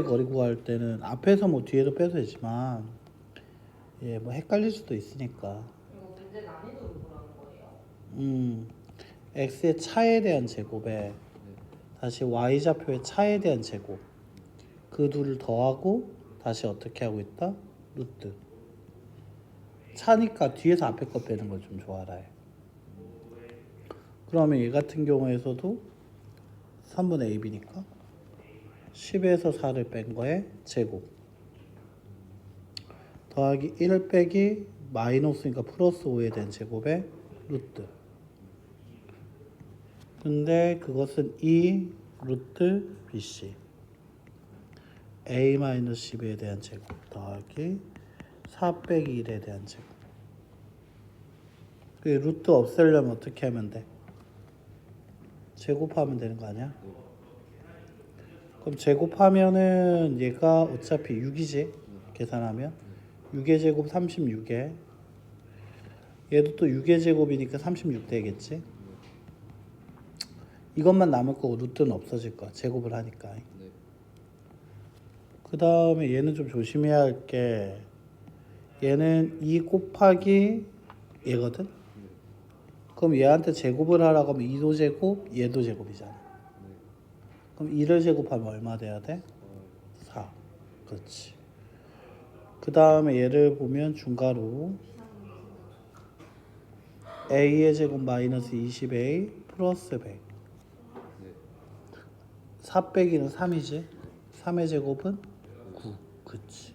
거리 구할 때는 앞에서 뭐 뒤에서 빼도 되지만 예, 뭐 헷갈릴 수도 있으니까. 이거 문제 난이도를 보라는 거예요. 음, x의 차에 대한 제곱에 다시 y 좌표의 차에 대한 제곱. 그 둘을 더하고 다시 어떻게 하고 있다? 루트. 차니까 뒤에서 앞에 거 빼는 걸 좀 좋아라 해. 그러면 얘 같은 경우에서도 3분의 ab니까 10에서 4를 뺀 거에 제곱 더하기 1 빼기 마이너스니까 플러스 5에 대한 제곱에 루트 근데 그것은 2 루트 BC A 마이너스 10에 대한 제곱 더하기 4 빼기 1에 대한 제곱 그 루트 없애려면 어떻게 하면 돼? 제곱하면 되는 거 아니야? 그럼 제곱하면은 얘가 어차피 6이지 계산하면 6의 제곱 36에 얘도 또 6의 제곱이니까 36 되겠지? 이것만 남을 거고 루트는 없어질 거야 제곱을 하니까. 네. 그 다음에 얘는 좀 조심해야 할 게 얘는 2 곱하기 얘거든? 그럼 얘한테 제곱을 하라고 하면 2도 제곱 얘도 제곱이잖아 그럼 2를 제곱하면 얼마 돼야 돼? 4 그렇지. 그 다음에 얘를 보면 중괄호. a의 제곱 마이너스 20a 플러스 100 4 빼기는 3이지? 3의 제곱은 9 그치.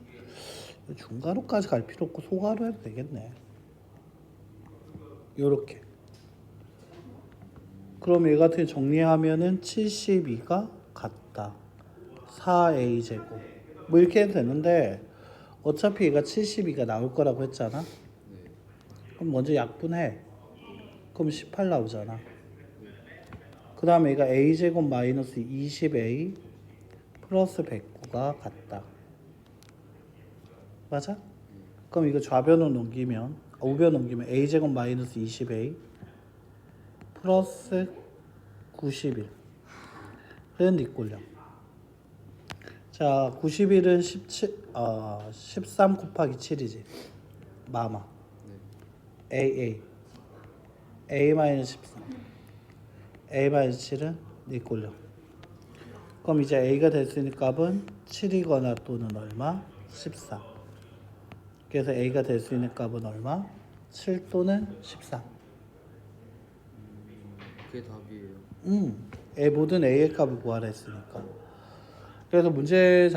중괄호까지 갈 필요 없고 소괄호 해도 되겠네. 요렇게. 그럼 얘 같은 정리하면은 72가 같다. 4a 제곱. 뭐 이렇게 해도 되는데 어차피 얘가 72가 나올 거라고 했잖아. 그럼 먼저 약분해. 그럼 18 나오잖아. 그 다음에 얘가 a제곱 마이너스 20a 플러스 109가 같다. 맞아? 그럼 이거 좌변으로 넘기면 아, 우변 넘기면 a제곱 마이너스 20a 플러스 91은 뒷골령 자 91은 17, 어, 13 곱하기 7이지 마마 AA A 마이너스 13 A 마이너스 7은 뒷골령 그럼 이제 A가 될 수 있는 값은 7이거나 또는 얼마? 14 그래서 A가 될 수 있는 값은 얼마? 7 또는 13 그게 답이에요. 음, A 모든 A의 값을 구하라 했으니까. 그래서 문제 자